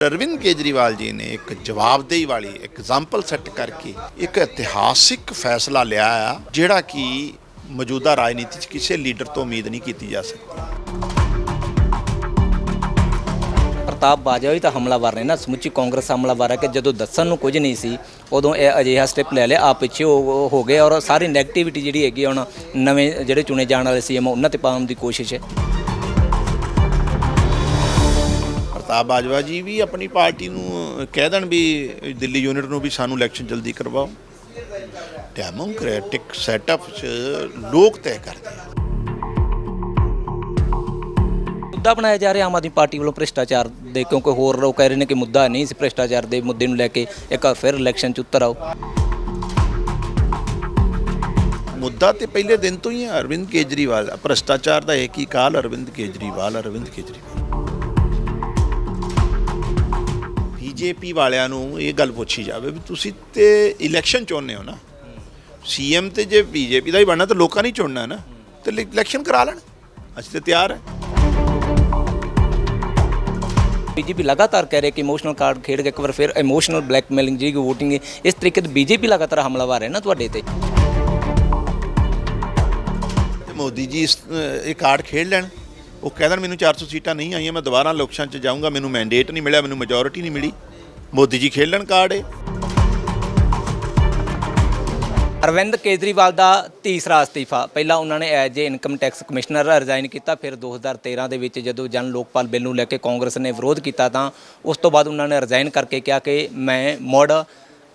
ਅਰਵਿੰਦ ਕੇਜਰੀਵਾਲ ਜੀ ਨੇ ਇੱਕ ਜਵਾਬਦੇਹੀ ਵਾਲੀ ਐਗਜ਼ਾਮਪਲ ਸੈੱਟ ਕਰਕੇ ਇੱਕ ਇਤਿਹਾਸਿਕ ਫੈਸਲਾ ਲਿਆ ਆ, ਜਿਹੜਾ ਕਿ ਮੌਜੂਦਾ ਰਾਜਨੀਤੀ 'ਚ ਕਿਸੇ ਲੀਡਰ ਤੋਂ ਉਮੀਦ ਨਹੀਂ ਕੀਤੀ ਜਾ ਸਕਦੀ। ਪ੍ਰਤਾਪ ਬਾਜਵਾ ਵੀ ਤਾਂ ਹਮਲਾਵਰ ਨੇ ਨਾ, ਸਮੁੱਚੀ ਕਾਂਗਰਸ ਹਮਲਾਵਰ ਹੈ ਕਿ ਜਦੋਂ ਦੱਸਣ ਨੂੰ ਕੁਝ ਨਹੀਂ ਸੀ, ਉਦੋਂ ਇਹ ਅਜਿਹਾ ਸਟੈਪ ਲੈ ਲਿਆ ਆ ਪਿੱਛੇ ਹੋ ਹੋ ਗਏ ਔਰ ਸਾਰੀ ਨੈਗੇਟਿਵਿਟੀ ਜਿਹੜੀ ਹੈਗੀ ਹੁਣ ਨਵੇਂ ਜਿਹੜੇ ਚੁਣੇ ਜਾਣ ਵਾਲੇ ਸੀਐਮ ਉਹਨਾਂ ਤੇ ਪਾਉਣ ਦੀ ਕੋਸ਼ਿਸ਼ ਹੈ। ਪ੍ਰਤਾਪ ਬਾਜਵਾ ਜੀ ਵੀ ਆਪਣੀ ਪਾਰਟੀ ਨੂੰ ਕਹਿ ਦੇਣ ਵੀ ਦਿੱਲੀ ਯੂਨਿਟ ਨੂੰ ਵੀ ਸਾਨੂੰ ਇਲੈਕਸ਼ਨ ਜਲਦੀ ਕਰਵਾਓ। ਡੈਮੋਕ੍ਰੈਟਿਕ ਸੈਟਅਪ 'ਚ ਲੋਕ ਤੈਅ ਕਰਦੇ ਆ। ਮੁੱਦਾ ਬਣਾਇਆ ਜਾ ਰਿਹਾ ਆਮ ਆਦਮੀ ਪਾਰਟੀ ਵੱਲੋਂ ਭ੍ਰਿਸ਼ਟਾਚਾਰ ਦੇ ਕਿਉਂਕਿ ਹੋਰ ਲੋਕ ਕਹਿ ਰਹੇ ਨੇ ਕਿ ਮੁੱਦਾ ਨਹੀਂ ਸੀ ਭ੍ਰਿਸ਼ਟਾਚਾਰ ਦੇ ਮੁੱਦੇ ਨੂੰ ਲੈ ਕੇ ਇੱਕ ਵਾਰ ਫਿਰ ਇਲੈਕਸ਼ਨ 'ਚ ਉਤਰ ਆਓ। ਮੁੱਦਾ ਤੇ ਪਹਿਲੇ ਦਿਨ ਤੋਂ ਹੀ ਹੈ ਅਰਵਿੰਦ ਕੇਜਰੀਵਾਲ। ਭ੍ਰਸ਼ਟਾਚਾਰ ਦਾ ਇੱਕ ਹੀ ਕਾਲ ਅਰਵਿੰਦ ਕੇਜਰੀਵਾਲ ਅਰਵਿੰਦ ਕੇਜਰੀਵਾਲ। ਬੀਜੇਪੀ ਵਾਲਿਆਂ ਨੂੰ ਇਹ ਗੱਲ ਪੁੱਛੀ ਜਾਵੇ ਵੀ ਤੁਸੀਂ ਤੇ ਇਲੈਕਸ਼ਨ ਚਾਹੁੰਦੇ ਹੋ ਨਾ। ਸੀਐਮ ਤੇ ਜੇ ਬੀਜੇਪੀ ਦਾ ਹੀ ਬਣਨਾ ਤਾਂ ਲੋਕਾਂ ਨੇ ਚੁਣਨਾ ਨਾ। ਤੇ ਇਲੈਕਸ਼ਨ ਕਰਾ ਲੈਣ। ਅਸੀਂ ਤੇ ਤਿਆਰ ਹੈ। ਬੀਜੇਪੀ ਲਗਾਤਾਰ ਕਹਿ ਰਿਹਾ ਕਿ ਇਮੋਸ਼ਨਲ ਕਾਰਡ ਖੇਡ ਕੇ ਇੱਕ ਵਾਰ ਫਿਰ ਇਮੋਸ਼ਨਲ ਬਲੈਕਮੇਲਿੰਗ ਜਿਹੜੀ VOTING ਹੈ ਇਸ ਤਰੀਕੇ ਤੋਂ ਬੀਜੇਪੀ ਲਗਾਤਾਰ ਹਮਲਾਵਰ ਹੈ ਨਾ ਤੁਹਾਡੇ ਤੇ? ਤੇ ਮੋਦੀ ਜੀ ਇਸ, ਇਹ ਕਾਰਡ ਖੇਡ ਲੈਣ। ਉਹ ਕਹਿ ਦੇਣ ਮੈਨੂੰ 400 ਸੀਟਾਂ ਨਹੀਂ ਆਈਆਂ ਮੈਂ ਦੁਬਾਰਾ ਇਲੈਕਸ਼ਨ 'ਚ ਜਾਊਂਗਾ ਮੈਨੂੰ ਮੈਂਡੇਟ ਨਹੀਂ ਮਿਲਿਆ ਮੈਨੂੰ ਮੈਜੋਰਿਟੀ ਨਹੀਂ ਮਿਲੀ। ਮੋਦੀ ਜੀ ਖੇਲਣ ਕਾਰਡ ਏ। ਅਰਵਿੰਦ ਕੇਜਰੀਵਾਲ ਦਾ ਤੀਸਰਾ ਅਸਤੀਫਾ। ਪਹਿਲਾਂ ਉਹਨਾਂ ਨੇ as a income tax commissioner resign ਕੀਤਾ, ਫਿਰ 2013 ਦੇ ਵਿੱਚ ਜਦੋਂ ਜਨ ਲੋਕਪਾਲ ਬਿੱਲ ਨੂੰ ਲੈ ਕੇ ਕਾਂਗਰਸ ਨੇ ਵਿਰੋਧ ਕੀਤਾ ਤਾਂ ਉਸ ਤੋਂ ਬਾਅਦ ਉਹਨਾਂ ਨੇ ਰਿਜ਼ਾਈਨ ਕਰਕੇ ਕਿਹਾ ਕਿ ਮੈਂ ਮੁੜ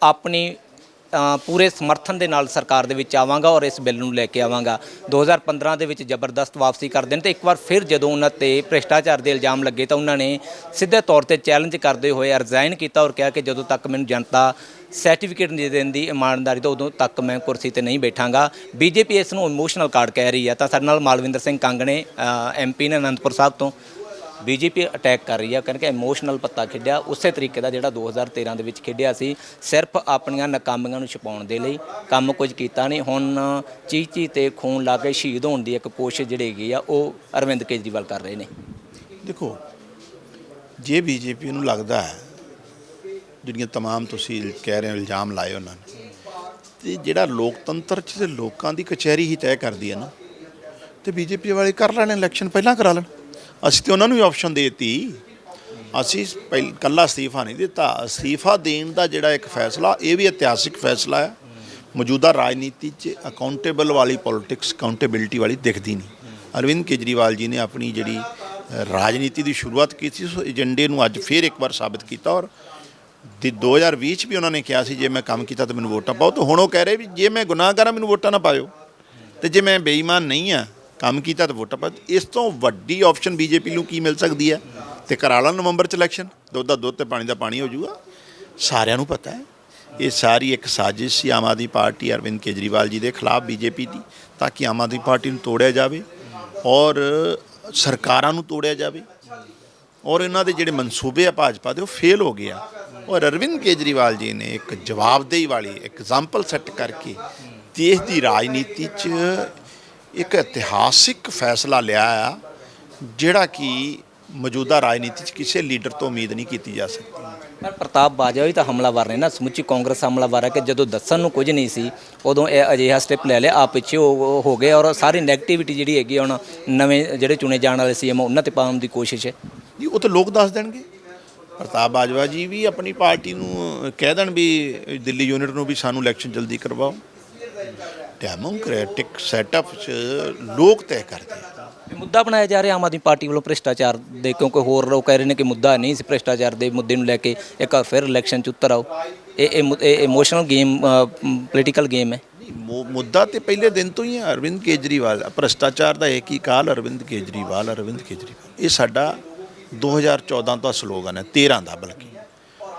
ਆਪਣੀ ਪੂਰੇ ਸਮਰਥਨ ਦੇ ਨਾਲ ਸਰਕਾਰ ਦੇ ਵਿੱਚ ਆਵਾਂਗਾ ਔਰ ਇਸ ਬਿੱਲ ਨੂੰ ਲੈ ਕੇ ਆਵਾਂਗਾ। 2015 ਦੇ ਵਿੱਚ ਜ਼ਬਰਦਸਤ ਵਾਪਸੀ ਕਰਦੇ ਨੇ ਤੇ ਇੱਕ ਵਾਰ ਫਿਰ ਜਦੋਂ ਉਹਨਾਂ ਤੇ ਭ੍ਰਿਸ਼ਟਾਚਾਰ ਦੇ ਇਲਜ਼ਾਮ ਲੱਗੇ ਤਾਂ ਉਹਨਾਂ ਨੇ ਸਿੱਧੇ ਤੌਰ ਤੇ ਚੈਲੰਜ ਕਰਦੇ ਹੋਏ ਰਿਜ਼ਾਈਨ ਕੀਤਾ ਔਰ ਕਿਹਾ ਕਿ ਜਦੋਂ ਤੱਕ ਮੈਨੂੰ ਜਨਤਾ ਸਰਟੀਫਿਕੇਟ ਨਹੀਂ ਦੇਣ ਦੀ ਇਮਾਨਦਾਰੀ ਤੋਂ ਉਦੋਂ ਤੱਕ ਮੈਂ ਕੁਰਸੀ ਤੇ ਨਹੀਂ ਬੈਠਾਂਗਾ। ਬੀਜੇਪੀ ਇਸ ਨੂੰ ਇਮੋਸ਼ਨਲ ਕਾਰਡ ਕਹਿ ਰਹੀ ਹੈ ਤਾਂ ਸਾਡੇ ਨਾਲ ਮਾਲਵਿੰਦਰ ਸਿੰਘ ਕੰਗ ਨੇ ਐਮਪੀ ਨੇ ਅਨੰਦਪੁਰ ਸਾਹਿਬ ਤੋਂ। ਬੀਜੇਪੀ ਅਟੈਕ ਕਰ ਰਹੀ ਹੈ ਕਹਿੰਦੇ ਇਮੋਸ਼ਨਲ ਪੱਤਾ ਖੇਡਿਆ ਉਸੇ ਤਰੀਕੇ ਦਾ ਜਿਹੜਾ 2013 ਦੇ ਵਿੱਚ ਖੇਡਿਆ ਸੀ ਸਿਰਫ ਆਪਣੀਆਂ ਨਾਕਾਮੀਆਂ ਨੂੰ ਛੁਪਾਉਣ ਦੇ ਲਈ ਕੰਮ ਕੁਝ ਕੀਤਾ ਨਹੀਂ ਹੁਣ ਚੀਚੀ ਤੇ ਖੂਨ ਲਾ ਕੇ ਸ਼ਹੀਦ ਹੋਣ ਦੀ ਇੱਕ ਕੋਸ਼ਿਸ਼ ਜਿਹੜੀ ਹੈਗੀ ਆ ਉਹ ਅਰਵਿੰਦ ਕੇਜਰੀਵਾਲ ਕਰ ਰਹੇ ਨੇ ਦੇਖੋ ਜੇ ਬੀਜੇਪੀ ਨੂੰ ਲੱਗਦਾ ਹੈ ਜਿਹੜੀਆਂ तमाम ਤੁਸੀਂ ਕਹਿ ਰਹੇ ਹੋ ਇਲਜ਼ਾਮ ਲਾਏ ਉਹਨਾਂ ਨੇ ਤੇ ਜਿਹੜਾ ਲੋਕਤੰਤਰ ਚ ਤੇ ਲੋਕਾਂ ਦੀ ਕਚਹਿਰੀ ਹੀ ਤੈਅ ਕਰਦੀ ਹੈ ਨਾ ਤੇ ਬੀਜੇਪੀ ਵਾਲੇ ਕਰ ਲੈਣ ਇਲੈਕਸ਼ਨ ਪਹਿਲਾਂ ਕਰਾ ਲੈਣ ਅਸੀਂ ਤੇ ਉਹਨਾਂ ਨੂੰ ਵੀ ਆਪਸ਼ਨ ਦੇਤੀ। ਅਸੀਂ ਪਹਿਲ ਕੱਲਾ ਅਸਤੀਫਾ ਨਹੀਂ ਦਿੱਤਾ। ਅਸਤੀਫਾ ਦੇਣ ਦਾ ਜਿਹੜਾ ਇੱਕ ਫੈਸਲਾ, ਇਹ ਵੀ ਇਤਿਹਾਸਿਕ ਫੈਸਲਾ ਹੈ। ਮੌਜੂਦਾ ਰਾਜਨੀਤੀ 'ਚ ਅਕਾਊਂਟੇਬਲ ਵਾਲੀ ਪੋਲਿਟਿਕਸ ਅਕਾਊਂਟੇਬਿਲਟੀ ਵਾਲੀ ਦਿਖਦੀ ਨਹੀਂ। ਅਰਵਿੰਦ ਕੇਜਰੀਵਾਲ ਜੀ ਨੇ ਆਪਣੀ ਜਿਹੜੀ ਰਾਜਨੀਤੀ ਦੀ ਸ਼ੁਰੂਆਤ ਕੀਤੀ ਉਸ ਏਜੰਡੇ ਨੂੰ ਅੱਜ ਫੇਰ ਇੱਕ ਵਾਰ ਸਾਬਿਤ ਕੀਤਾ ਔਰ ਦੀ 2020 ਚ ਵੀ ਉਹਨਾਂ ਨੇ ਕਿਹਾ ਸੀ, ਜੇ ਮੈਂ ਕੰਮ ਕੀਤਾ ਤਾਂ ਮੈਨੂੰ ਵੋਟਾਂ ਪਾਓ। ਤਾਂ ਹੁਣ ਉਹ ਕਹਿ ਰਹੇ ਵੀ ਜੇ ਮੈਂ ਗੁਨਾਹਗਾਰ ਹਾਂ ਮੈਨੂੰ ਵੋਟਾਂ ਨਾ ਪਾਇਓ। ਤੇ ਜੇ ਮੈਂ ਬੇਈਮਾਨ ਨਹੀਂ ਆ ਕੰਮ ਕੀਤਾ ਤਾਂ ਵੋਟਾਂ ਪਾ ਇਸ ਤੋਂ ਵੱਡੀ ਆਪਸ਼ਨ ਬੀਜੇਪੀ ਨੂੰ ਕੀ ਮਿਲ ਸਕਦੀ ਹੈ? ਤੇ ਕਰਾ ਲਾ ਨਵੰਬਰ ਚ ਇਲੈਕਸ਼ਨ ਦੁੱਧ ਦਾ ਦੁੱਧ ਤੇ ਪਾਣੀ ਦਾ ਪਾਣੀ ਹੋ ਜਾਊਗਾ। ਸਾਰਿਆਂ ਨੂੰ ਪਤਾ ਹੈ। ਇਹ ਸਾਰੀ ਇੱਕ ਸਾਜ਼ਿਸ਼ ਸੀ ਆਮ ਆਦਮੀ ਪਾਰਟੀ ਅਰਵਿੰਦ ਕੇਜਰੀਵਾਲ ਜੀ ਦੇ ਖਿਲਾਫ ਬੀਜੇਪੀ ਦੀ, ਤਾਂ ਕਿ ਆਮ ਆਦਮੀ ਪਾਰਟੀ ਨੂੰ ਤੋੜਿਆ ਜਾਵੇ ਔਰ ਸਰਕਾਰਾਂ ਨੂੰ ਤੋੜਿਆ ਜਾਵੇ। ਔਰ ਇਹਨਾਂ ਦੇ ਜਿਹੜੇ ਮਨਸੂਬੇ ਆ ਭਾਜਪਾ ਦੇ, ਉਹ ਫੇਲ ਹੋ ਗਿਆ ਔਰ ਅਰਵਿੰਦ ਕੇਜਰੀਵਾਲ ਜੀ ਨੇ ਇੱਕ ਜਵਾਬਦੇਹੀ ਵਾਲੀ ਐਗਜ਼ਾਮਪਲ ਸੈੱਟ ਕਰਕੇ ਦੇਸ਼ ਦੀ ਰਾਜਨੀਤੀ 'ਚ ਇੱਕ ਇਤਿਹਾਸਿਕ ਫੈਸਲਾ ਲਿਆ ਆ ਜਿਹੜਾ ਕਿ ਮੌਜੂਦਾ ਰਾਜਨੀਤੀ 'ਚ ਕਿਸੇ ਲੀਡਰ ਤੋਂ ਉਮੀਦ ਨਹੀਂ ਕੀਤੀ ਜਾ ਸਕਦੀ। ਪਰ ਪ੍ਰਤਾਪ ਬਾਜਵਾ ਵੀ ਤਾਂ ਹਮਲਾਵਰ ਨੇ ਨਾ ਸਮੁੱਚੀ ਕਾਂਗਰਸ ਹਮਲਾਵਰ ਹੈ ਕਿ ਜਦੋਂ ਦੱਸਣ ਨੂੰ ਕੁਝ ਨਹੀਂ ਸੀ ਉਦੋਂ ਇਹ ਅਜਿਹਾ ਸਟੈਪ ਲੈ ਲਿਆ ਆ ਪਿੱਛੇ ਹੋ ਹੋ ਗਏ ਔਰ ਸਾਰੀ 네ਗੇਟਿਵਿਟੀ ਜਿਹੜੀ ਹੈਗੀ ਹੁਣ ਨਵੇਂ ਜਿਹੜੇ ਚੁਣੇ ਜਾਣ ਵਾਲੇ ਸੀਐਮ ਉਹਨਾਂ ਤੇ ਪਾਉਣ ਦੀ ਕੋਸ਼ਿਸ਼ ਹੈ। ਜੀ ਉਹ ਤਾਂ ਲੋਕ ਦੱਸ ਦੇਣਗੇ। ਪ੍ਰਤਾਪ ਬਾਜਵਾ ਜੀ ਵੀ ਆਪਣੀ ਪਾਰਟੀ ਨੂੰ ਕਹਿ ਦੇਣ ਵੀ ਦਿੱਲੀ ਯੂਨਿਟ ਨੂੰ ਵੀ ਸਾਨੂੰ ਇਲੈਕਸ਼ਨ ਜਲਦੀ ਕਰਵਾਓ। ਡੈਮੋਕ੍ਰੈਟਿਕ ਸੈਟਅਪ 'ਚ ਲੋਕ ਤੈਅ ਕਰਦੇ ਆ। ਇਹ ਮੁੱਦਾ ਬਣਾਇਆ ਜਾ ਰਿਹਾ ਆਮ ਆਦਮੀ ਪਾਰਟੀ ਵੱਲੋਂ ਭ੍ਰਿਸ਼ਟਾਚਾਰ ਦੇ ਕਿਉਂਕਿ ਹੋਰ ਲੋਕ ਕਹਿ ਰਹੇ ਨੇ ਕਿ ਮੁੱਦਾ ਨਹੀਂ ਸੀ ਭ੍ਰਿਸ਼ਟਾਚਾਰ ਦੇ ਮੁੱਦੇ ਨੂੰ ਲੈ ਕੇ ਇੱਕ ਵਾਰ ਫਿਰ ਇਲੈਕਸ਼ਨ 'ਚ ਉਤਰ ਆਓ। ਇਹ ਇਹ ਮੁ- ਇਹ ਇਮੋਸ਼ਨਲ ਗੇਮ ਪੋਲੀਟੀਕਲ ਗੇਮ ਹੈ। ਨਹੀਂ, ਮੁ- ਮੁੱਦਾ ਤੇ ਪਹਿਲੇ ਦਿਨ ਤੋਂ ਹੀ ਹੈ ਅਰਵਿੰਦ ਕੇਜਰੀਵਾਲ। ਭ੍ਰਸ਼ਟਾਚਾਰ ਦਾ ਇੱਕ ਹੀ ਕਾਲ ਅਰਵਿੰਦ ਕੇਜਰੀਵਾਲ ਅਰਵਿੰਦ ਕੇਜਰੀਵਾਲ। ਇਹ ਸਾਡਾ 2014 ਦਾ ਸਲੋਗਨ ਹੈ 13 ਦਾ ਬਲਕਿ।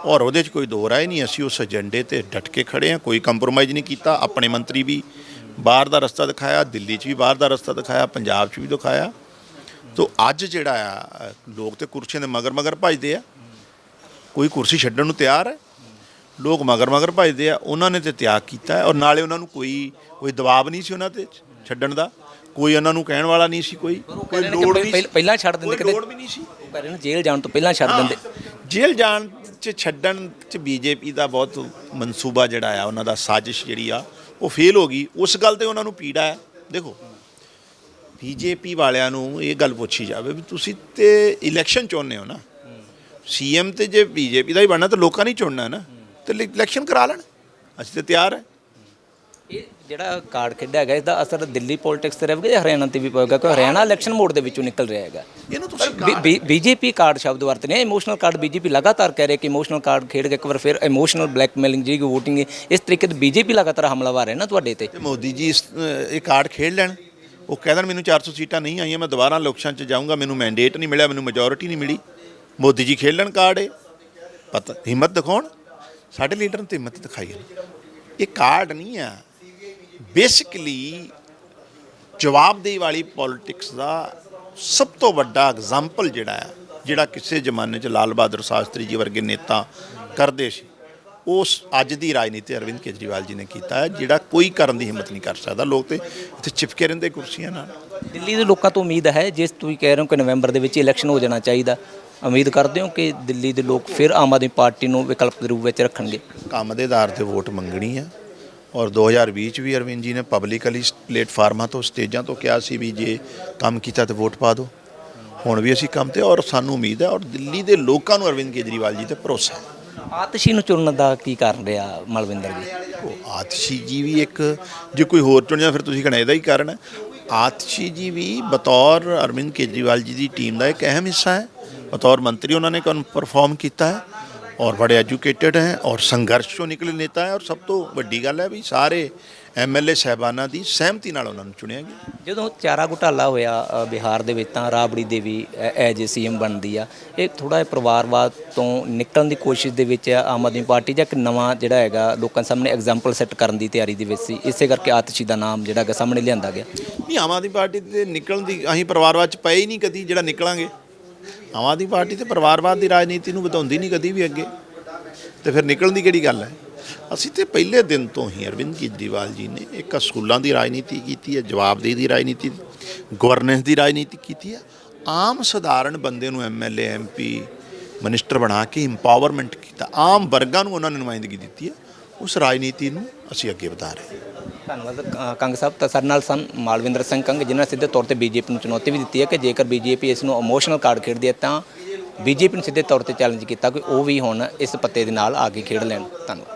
ਔਰ ਉਹਦੇ 'ਚ ਕੋਈ ਦੋ ਰਾਏ ਨਹੀਂ ਅਸੀਂ ਉਸ ਏਜੰਡੇ ਤੇ ਡਟ ਕੇ ਖੜੇ ਹਾਂ ਕੋਈ ਕੰਪਰੋਮਾਈਜ਼ ਨਹੀਂ ਕੀਤਾ ਆਪਣੇ ਮੰਤਰੀ ਵੀ ਬਾਹਰ ਦਾ ਰਸਤਾ ਦਿਖਾਇਆ ਦਿੱਲੀ 'ਚ ਵੀ ਬਾਹਰ ਦਾ ਰਸਤਾ ਦਿਖਾਇਆ ਪੰਜਾਬ 'ਚ ਵੀ ਦਿਖਾਇਆ। ਤੋ ਅੱਜ ਜਿਹੜਾ ਆ ਲੋਕ ਤੇ ਕੁਰਸੀਆਂ ਦੇ ਮਗਰ ਮਗਰ ਭਜਦੇ ਆ। ਕੋਈ ਕੁਰਸੀ ਛੱਡਣ ਨੂੰ ਤਿਆਰ ਹੈ? ਲੋਕ ਮਗਰ ਮਗਰ ਭਜਦੇ ਆ। ਉਹਨਾਂ ਨੇ ਤੇ ਤਿਆਗ ਕੀਤਾ ਔਰ ਨਾਲੇ ਉਹਨਾਂ ਨੂੰ ਕੋਈ ਕੋਈ ਦਬਾਅ ਨਹੀਂ ਸੀ ਉਹਨਾਂ ਤੇ ਛੱਡਣ ਦਾ। ਕੋਈ ਉਹਨਾਂ ਨੂੰ ਕਹਿਣ ਵਾਲਾ ਨਹੀਂ ਸੀ ਕੋਈ। ਕੋਈ ਲੋੜ ਨਹੀਂ ਪਹਿਲਾਂ ਛੱਡ ਦਿੰਦੇ ਕਿਤੇ। ਲੋੜ ਵੀ ਨਹੀਂ ਸੀ। ਉਹ ਕਹਿ ਰਹੇ ਨੇ ਜੇਲ੍ਹ ਜਾਣ ਤੋਂ ਪਹਿਲਾਂ ਛੱਡ ਦਿੰਦੇ। ਜੇਲ੍ਹ ਜਾਣ ਚ ਛੱਡਣ ਚ ਬੀਜੇਪੀ ਦਾ ਬਹੁਤ ਮਨਸੂਬਾ ਜਿਹੜਾ ਆ ਉਹਨਾਂ ਦਾ ਸਾਜ਼ਿਸ਼ ਜਿਹੜੀ ਆ ਉਹ ਫੇਲ ਹੋ ਗਈ, ਉਸ ਗੱਲ ਤੇ ਉਹਨਾਂ ਨੂੰ ਪੀੜਾ ਹੈ। ਦੇਖੋ ਬੀਜੇਪੀ ਵਾਲਿਆਂ ਨੂੰ ਇਹ ਗੱਲ ਪੁੱਛੀ ਜਾਵੇ ਵੀ ਤੁਸੀਂ ਤੇ ਇਲੈਕਸ਼ਨ ਚਾਹੁੰਦੇ ਹੋ ਨਾ। ਸੀਐਮ ਤੇ ਜੇ ਬੀਜੇਪੀ ਦਾ ਹੀ ਬਣਨਾ ਤਾਂ ਲੋਕਾਂ ਨੇ ਹੀ ਚੁਣਨਾ ਨਾ। ਤੇ ਇਲੈਕਸ਼ਨ ਕਰਾ ਲੈਣ। ਅਸੀਂ ਤੇ ਤਿਆਰ ਹੈ। ਇਹ ਜਿਹੜਾ ਕਾਰਡ ਖੇਡਿਆ ਹੈਗਾ ਇਸ ਦਾ ਅਸਰ ਦਿੱਲੀ ਪੋਲਿਟਿਕਸ ਤੇ ਰਹੇਗਾ ਜਾਂ ਹਰਿਆਣਾ ਤੇ ਵੀ ਪਵੇਗਾ? ਕਿਉਂਕਿ ਹਰਿਆਣਾ ਇਲੈਕਸ਼ਨ ਮੋਡ ਦੇ ਵਿੱਚੋਂ ਨਿਕਲ ਰਿਹਾ ਹੈਗਾ। ਇਹਨੂੰ ਤੁਸੀਂ ਬੀਜੇਪੀ ਕਾਰਡ ਸ਼ਬਦ ਵਰਤਨੇ ਇਮੋਸ਼ਨਲ ਕਾਰਡ ਬੀਜੇਪੀ ਲਗਾਤਾਰ ਕਹਿ ਰਿਹਾ ਕਿ ਇਮੋਸ਼ਨਲ ਕਾਰਡ ਖੇਡ ਕੇ ਇੱਕ ਵਾਰ ਫਿਰ ਇਮੋਸ਼ਨਲ ਬਲੈਕਮੇਲਿੰਗ ਜਿਹੜੀ ਵੋਟਿੰਗ ਇਸ ਤਰੀਕੇ ਤੇ ਬੀਜੇਪੀ ਲਗਾਤਾਰ ਹਮਲਾਵਰ ਹੈ ਨਾ ਤੁਹਾਡੇ ਤੇ? ਮੋਦੀ ਜੀ ਇਸ, ਇਹ ਕਾਰਡ ਖੇਡ ਲੈਣ। ਉਹ ਕਹਿ ਦੇਣ ਮੈਨੂੰ 400 ਸੀਟਾਂ ਨਹੀਂ ਆਈਆਂ ਮੈਂ ਦੁਬਾਰਾ ਇਲੈਕਸ਼ਨ 'ਚ ਜਾਊਂਗਾ। ਮੈਨੂੰ ਮੈਂਡੇਟ ਨਹੀਂ ਮਿਲਿਆ ਮੈਨੂੰ ਮੈਜੋਰਿਟੀ ਨਹੀਂ ਮਿਲੀ। ਮੋਦੀ ਜੀ ਖੇਡ ਲੈਣ ਕਾਰਡ ਇਹ ਪਤਾ ਹਿੰਮਤ ਦਿਖਾਉਣ। ਸਾਡੇ ਲੀਡਰ ਨੇ ਹਿੰਮਤ ਦਿਖਾਈ ਇਹ ਕਾਰਡ ਨਹੀਂ ਆ। ਬੇਸਿਕਲੀ ਜਵਾਬਦੇਹੀ ਵਾਲੀ ਪੋਲਿਟਿਕਸ ਦਾ ਸਭ ਤੋਂ ਵੱਡਾ ਐਗਜ਼ਾਮਪਲ ਜਿਹੜਾ ਹੈ ਜਿਹੜਾ ਕਿਸੇ ਜ਼ਮਾਨੇ 'ਚ ਲਾਲ ਬਹਾਦਰ ਸ਼ਾਸਤਰੀ ਜੀ ਵਰਗੇ ਨੇਤਾ ਕਰਦੇ ਸੀ ਉਸ ਅੱਜ ਦੀ ਰਾਜਨੀਤੀ ਅਰਵਿੰਦ ਕੇਜਰੀਵਾਲ ਜੀ ਨੇ ਕੀਤਾ ਹੈ ਜਿਹੜਾ ਕੋਈ ਕਰਨ ਦੀ ਹਿੰਮਤ ਨਹੀਂ ਕਰ ਸਕਦਾ। ਲੋਕ ਤੇ ਇੱਥੇ ਚਿਪਕੇ ਰਹਿੰਦੇ ਕੁਰਸੀਆਂ ਨਾਲ। ਦਿੱਲੀ ਦੇ ਲੋਕਾਂ ਤੋਂ ਉਮੀਦ ਹੈ ਜਿਸ ਤੁਸੀਂ ਕਹਿ ਰਹੇ ਹੋ ਕਿ ਨਵੰਬਰ ਦੇ ਵਿੱਚ ਇਲੈਕਸ਼ਨ ਹੋ ਜਾਣਾ ਚਾਹੀਦਾ ਉਮੀਦ ਕਰਦੇ ਹੋ ਕਿ ਦਿੱਲੀ ਦੇ ਲੋਕ ਫਿਰ ਆਮ ਆਦਮੀ ਪਾਰਟੀ ਨੂੰ ਵਿਕਲਪ ਦੇ ਰੂਪ ਵਿੱਚ ਰੱਖਣਗੇ? ਕੰਮ ਦੇ ਆਧਾਰ ਤੇ ਵੋਟ ਮੰਗਣੀ ਹੈ। ਔਰ 2020 ਚ ਵੀ ਅਰਵਿੰਦ ਜੀ ਨੇ ਪਬਲਿਕਲੀ ਪਲੇਟਫਾਰਮਾਂ ਤੋਂ ਸਟੇਜਾਂ ਤੋਂ ਕਿਹਾ ਸੀ ਵੀ ਜੇ ਕੰਮ ਕੀਤਾ ਤੇ ਵੋਟ ਪਾ ਦਿਓ। ਹੁਣ ਵੀ ਅਸੀਂ ਕੰਮ ਤੇ ਔਰ ਸਾਨੂੰ ਉਮੀਦ ਹੈ ਔਰ ਦਿੱਲੀ ਦੇ ਲੋਕਾਂ ਨੂੰ ਅਰਵਿੰਦ ਕੇਜਰੀਵਾਲ ਜੀ ਤੇ ਭਰੋਸਾ ਹੈ। ਆਤਸ਼ੀ ਨੂੰ ਚੁਣਨ ਦਾ ਕੀ ਕਾਰਨ ਰਿਹਾ ਮਲਵਿੰਦਰ ਜੀ? ਉਹ ਆਤਸ਼ੀ ਜੀ ਵੀ ਇੱਕ ਜੇ ਕੋਈ ਹੋਰ ਚੁਣ ਜਾ ਫਿਰ ਤੁਸੀਂ ਕਹਣਾ ਇਹਦਾ ਹੀ ਕਾਰਨ ਹੈ। ਆਤਸ਼ੀ ਜੀ ਵੀ ਬਤੌਰ ਅਰਵਿੰਦ ਕੇਜਰੀਵਾਲ ਜੀ ਦੀ ਟੀਮ ਦਾ ਇੱਕ ਅਹਿਮ ਹਿੱਸਾ ਹੈ। ਬਤੌਰ ਮੰਤਰੀ ਉਹਨਾਂ ਨੇ ਕੰਮ ਪਰਫਾਰਮ ਕੀਤਾ ਹੈ। ਔਰ ਬੜੇ ਐਜੂਕੇਟਿਡ ਹੈ ਔਰ ਸੰਘਰਸ਼ ਚੋਂ ਨਿਕਲੇ ਨੇਤਾ ਹੈ ਔਰ ਸਭ ਤੋਂ ਵੱਡੀ ਗੱਲ ਹੈ ਵੀ ਸਾਰੇ ਐਮਐਲਏ ਸਹਿਬਾਨਾਂ ਦੀ ਸਹਿਮਤੀ ਨਾਲ ਉਹਨਾਂ ਨੂੰ ਚੁਣਿਆ ਗਿਆ ਜਦੋਂ ਚਾਰਾ ਘੁਟਾਲਾ ਹੋਇਆ ਬਿਹਾਰ ਦੇ ਵਿੱਚ ਤਾਂ ਰਾਬੜੀ ਦੇਵੀ ਐਜ ਏ ਸੀਐਮ ਬਣਦੀ ਆ ਇਹ ਥੋੜਾ ਜਿਹਾ ਪਰਿਵਾਰਵਾਦ ਤੋਂ ਨਿਕਲਣ ਦੀ ਕੋਸ਼ਿਸ਼ ਦੇ ਵਿੱਚ ਆਮ ਆਦਮੀ ਪਾਰਟੀ ਜਾਂ ਇੱਕ ਨਵਾਂ ਜਿਹੜਾ ਹੈਗਾ ਲੋਕਾਂ ਸਾਹਮਣੇ ਐਗਜ਼ਾਮਪਲ ਸੈੱਟ ਕਰਨ ਦੀ ਤਿਆਰੀ ਦੇ ਵਿੱਚ ਸੀ ਇਸੇ ਕਰਕੇ ਆਤਸ਼ੀ ਦਾ ਨਾਮ ਜਿਹੜਾ ਹੈਗਾ ਸਾਹਮਣੇ ਲਿਆਂਦਾ ਗਿਆ ਨਹੀਂ ਆਮ ਆਦਮੀ ਪਾਰਟੀ ਤੇ ਨਿਕਲਣ ਦੀ ਅਸੀਂ ਪਰਿਵਾਰਵਾਦ ਚ ਪਏ ਹੀ ਨਹੀਂ ਕਦੀ ਜਿਹੜਾ ਨਿਕਲਾਂਗੇ ਆਮ ਆਦਮੀ ਪਾਰਟੀ ਤੇ ਪਰਿਵਾਰਵਾਦ ਦੀ ਰਾਜਨੀਤੀ ਨੂੰ ਵਧਾਉਂਦੀ ਨਹੀਂ ਕਦੀ ਵੀ ਅੱਗੇ। ਤੇ ਫਿਰ ਨਿਕਲਣ ਦੀ ਕਿਹੜੀ ਗੱਲ ਹੈ? ਅਸੀਂ ਤੇ ਪਹਿਲੇ ਦਿਨ ਤੋਂ ਹੀ ਅਰਵਿੰਦ ਕੇਜਰੀਵਾਲ ਜੀ ਨੇ ਇੱਕ ਅਸੂਲਾਂ ਦੀ ਰਾਜਨੀਤੀ ਕੀਤੀ ਹੈ, ਜਵਾਬਦੇਹੀ ਦੀ ਰਾਜਨੀਤੀ ਗਵਰਨੈਂਸ ਦੀ ਰਾਜਨੀਤੀ ਕੀਤੀ ਹੈ। ਆਮ ਸਧਾਰਨ ਬੰਦੇ ਨੂੰ ਐਮਐਲਏ ਐਮਪੀ ਮਿਨਿਸਟਰ ਬਣਾ ਕੇ ਇੰਪਾਵਰਮੈਂਟ ਕੀਤਾ। ਆਮ ਵਰਗਾਂ ਨੂੰ ਉਹਨਾਂ ਨੇ ਨੁਮਾਇੰਦਗੀ ਦਿੱਤੀ ਹੈ। ਉਸ ਰਾਜਨੀਤੀ ਨੂੰ ਅਸੀਂ ਅੱਗੇ ਵਧਾ ਰਹੇ ਹਾਂ। ਧੰਨਵਾਦ ਅ, ਕੰਗ ਸਾਹਿਬ। ਤਾਂ ਸਾਡੇ ਨਾਲ ਸਨ ਮਾਲਵਿੰਦਰ ਸਿੰਘ ਕੰਗ ਜਿਨ੍ਹਾਂ ਨੇ ਸਿੱਧੇ ਤੌਰ ਤੇ ਬੀਜੇਪੀ ਨੂੰ ਚੁਣੌਤੀ ਵੀ ਦਿੱਤੀ ਹੈ ਕਿ ਜੇਕਰ ਬੀਜੇਪੀ ਇਸ ਨੂੰ ਇਮੋਸ਼ਨਲ ਕਾਰਡ ਖੇਡਦੀ ਹੈ ਤਾਂ ਬੀਜੇਪੀ ਨੂੰ ਸਿੱਧੇ ਤੌਰ ਤੇ ਚੈਲੰਜ ਕੀਤਾ ਕਿ ਉਹ ਵੀ ਹੁਣ ਇਸ ਪੱਤੇ ਦੇ ਨਾਲ ਆ ਕੇ ਖੇਡ ਲੈਣ। ਧੰਨਵਾਦ।